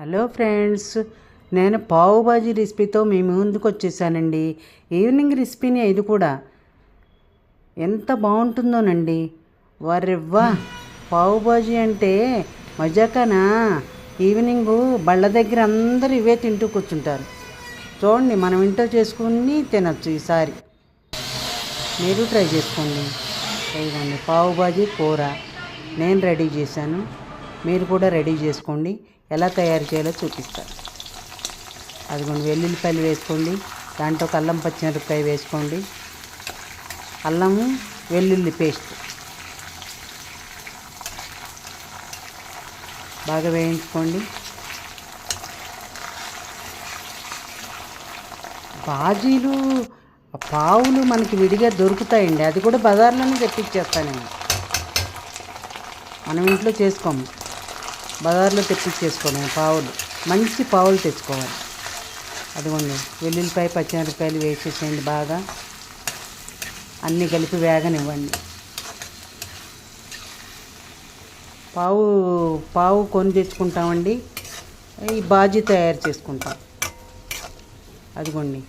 Hello friends నేను పావుబాజీ రెసిపీతో మీ ముందుకు వచ్చేసానండి. ఈవినింగ్ రెసిపీని ఇది కూడా. ఎంత బాగుంటుందోనండి. వరెవ్వా పావుబాజీ అంటే మజాకనా? ఈవినింగ్ బళ్ళ దగ్గర అందరూ ఇవే తింటూ కూర్చుంటారు. చూడండి మనం ఇంట్లో చేసుకుని తినచ్చు ఈసారి. మీరు ట్రై చేసుకోండి. ఇవ్వండి పావుబాజీ కూర. నేను రెడీ చేశాను. మీరు కూడా రెడీ చేసుకోండి. ఎలా తయారు చేయాలో చూపిస్తాను. అదిగోండి వెల్లుల్లిపాయలు వేసుకోండి. దాంట్లో అల్లం పచ్చిమిరపకాయ వేసుకోండి. అల్లము వెల్లుల్లి పేస్ట్. బాగా వేయించుకోండి. బాజీలు పావులు మనకి విడిగా దొరుకుతాయండి. అది కూడా బజార్లోనే తెప్పించేస్తాను మనం ఇంట్లో చేసుకోము. బజార్లో తెప్పించేసుకోవడం పావులు. మంచి పావులు తెచ్చుకోవాలి. అదిగోండి వెల్లుల్లిపాయ పచ్చిమిరపకాయలు వేసేసేయండి బాగా. అన్నీ కలిపి వేగనివ్వండి. పావు పావు కొని తెచ్చుకుంటామండి. ఈ బాజీ తయారు చేసుకుంటాం. అదిగోండి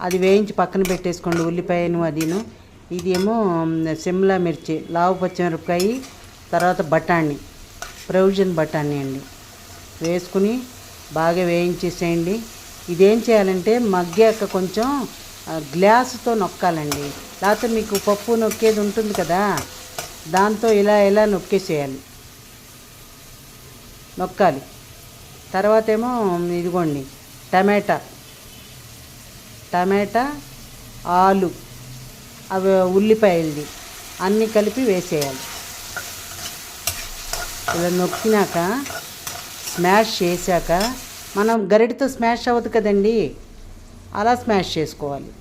అది వేయించి పక్కన పెట్టేసుకోండి ఉల్లిపాయను అదిను. ఇదేమో సిమ్లా మిర్చి లావు పచ్చిమిరపకాయ తర్వాత బఠానీ. ప్రొవిజన్ బఠానీ అండి. వేసుకుని బాగా వేయించేసేయండి. ఇదేం చేయాలంటే మగ్గాక కొంచెం గ్లాసుతో నొక్కాలండి. లేకపోతే మీకు పప్పు నొక్కేది ఉంటుంది కదా దాంతో ఇలా ఇలా నొక్కేసేయాలి. నొక్కాలి. తర్వాత ఏమో ఇదిగోండి టమాటా. టమాటా ఆలు అవి ఉల్లిపాయలది అన్నీ కలిపి వేసేయాలి. ఇలా నొక్కినాక స్మాష్ చేశాక మనం గరిటతో స్మాష్ అవ్వదు కదండి. అలా స్మాష్ చేసుకోవాలి.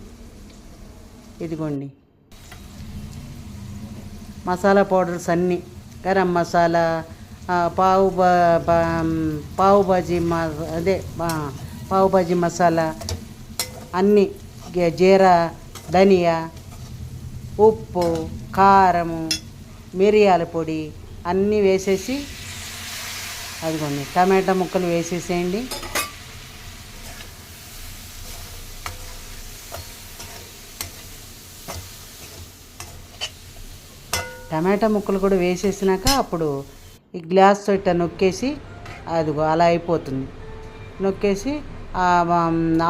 ఇదిగోండి. మసాలా పౌడర్స్ అన్నీ. గరం మసాలా పావు బా బా- పావు బాజీ మా అదే పావు బాజీ మసాలా అన్నీ జీరా ధనియా ఉప్పు కారము మిరియాల పొడి అన్నీ వేసేసి అదిగోండి టమాటా ముక్కలు వేసేసేయండి. టమాటా ముక్కలు కూడా వేసేసినాక అప్పుడు ఈ గ్లాస్తో ఇట్లా నొక్కేసి అదిగో అలా అయిపోతుంది. నొక్కేసి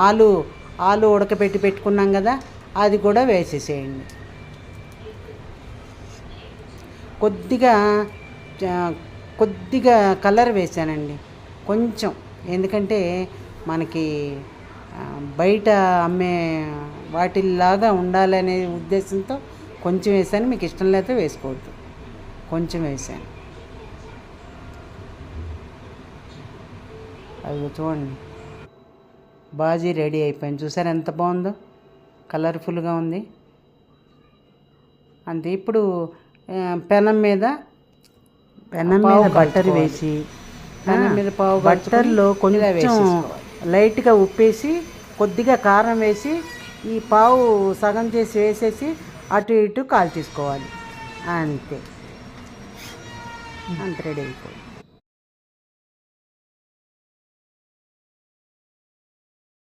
ఆలు ఆలు ఉడకపెట్టి పెట్టుకున్నాం కదా అది కూడా వేసేసేయండి. కొద్దిగా కొద్దిగా కలర్ వేసానండి కొంచెం. ఎందుకంటే మనకి బయట అమ్మే వాటిల్లాగా ఉండాలనే ఉద్దేశంతో కొంచెం వేసాను మీకు ఇష్టం లేకపోతే వేసుకోవద్దు. కొంచెం వేసాను అది చూడండి. బాజీ రెడీ అయిపోయింది. చూసారు ఎంత బాగుందో? కలర్ఫుల్గా ఉంది. అంతే. ఇప్పుడు పెనం మీద పెనం మీద బట్టర్ వేసి పెనం మీద పావు బట్టర్లో కొంచెం లైట్గా ఉప్పేసి కొద్దిగా కారం వేసి ఈ పావు సగం చేసి వేసేసి అటు ఇటు కాల్చేసుకోవాలి. అంతే. అంత రెడీ అయిపోయింది.